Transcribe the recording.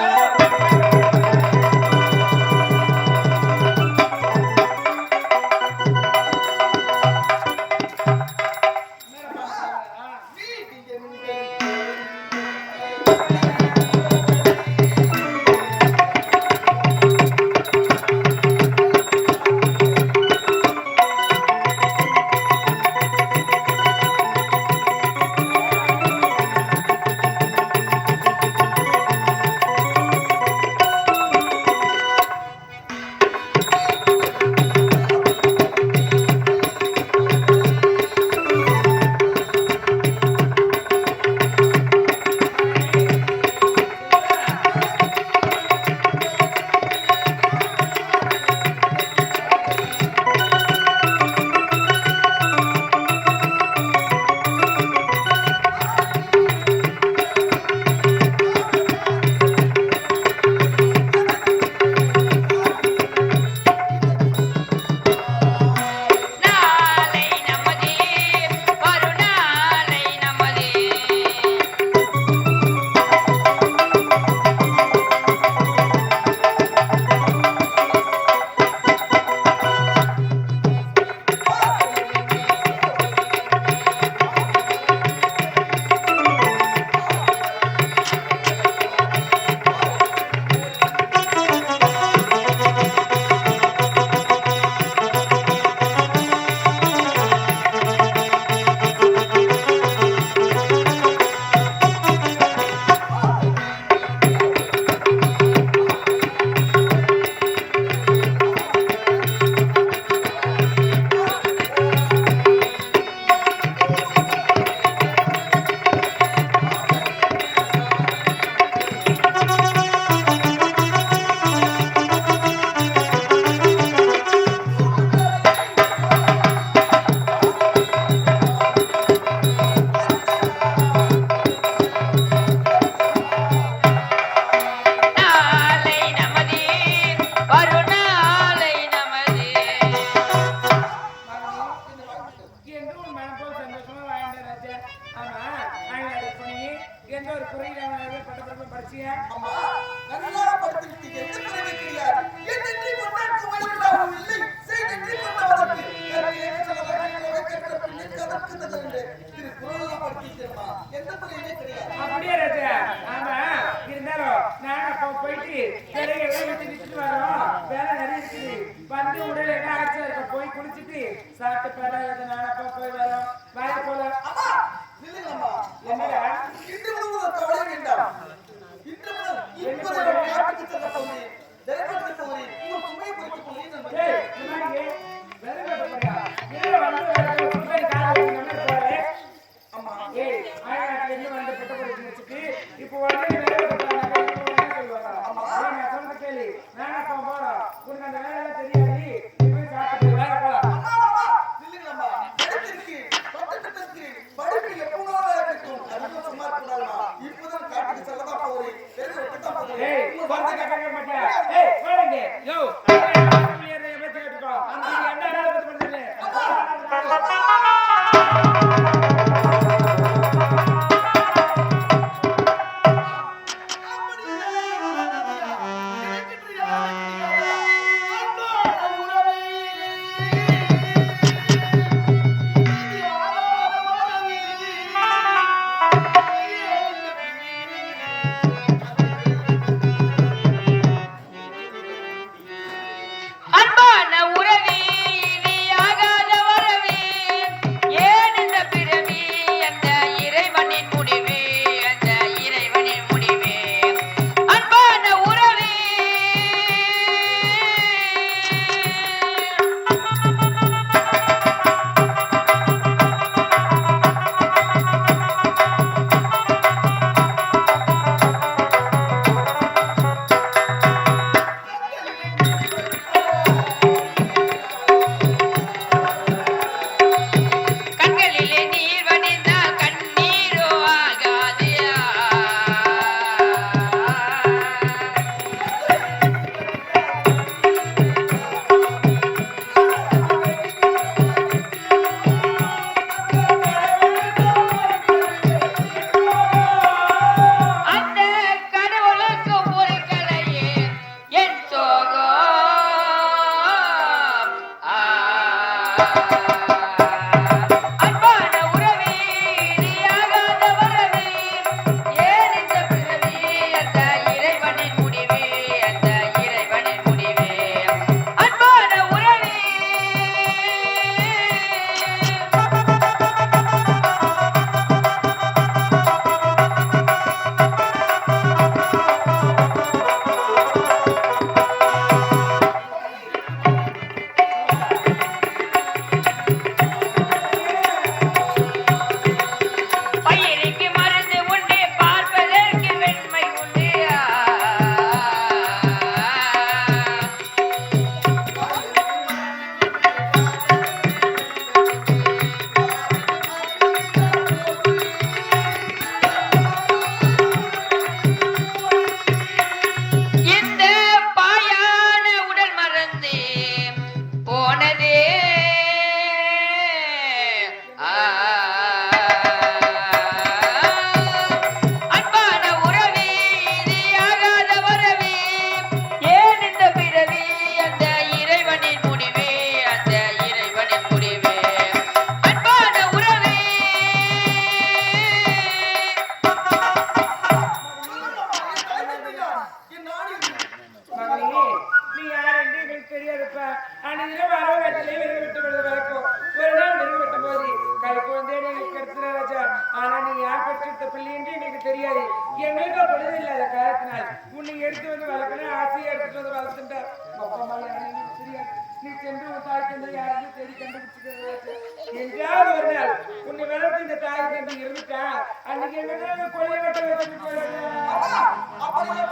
Yeah. கட்டி கிளையெல்லாம் எடுத்து விட்டுட்டு வரோம். வேலை நிறைய என்ன ஆச்சா? போய் குளிச்சுட்டு சாப்பிட்டு படம் எது நானப்பா போய் வரோம்? வேலை போலாம். அம்மா நில்லுங்கம்மா. என்னடா? இன்று முதல் கவலை இப்போ எங்கேயாவது ஒரு நாள் உன்னை வளர்த்து இந்த தாய் தந்தை இருந்துட்டா அன்னைக்கு என்ன கொள்ளை வெட்ட வச்சுட்டு அப்பா, அப்படியே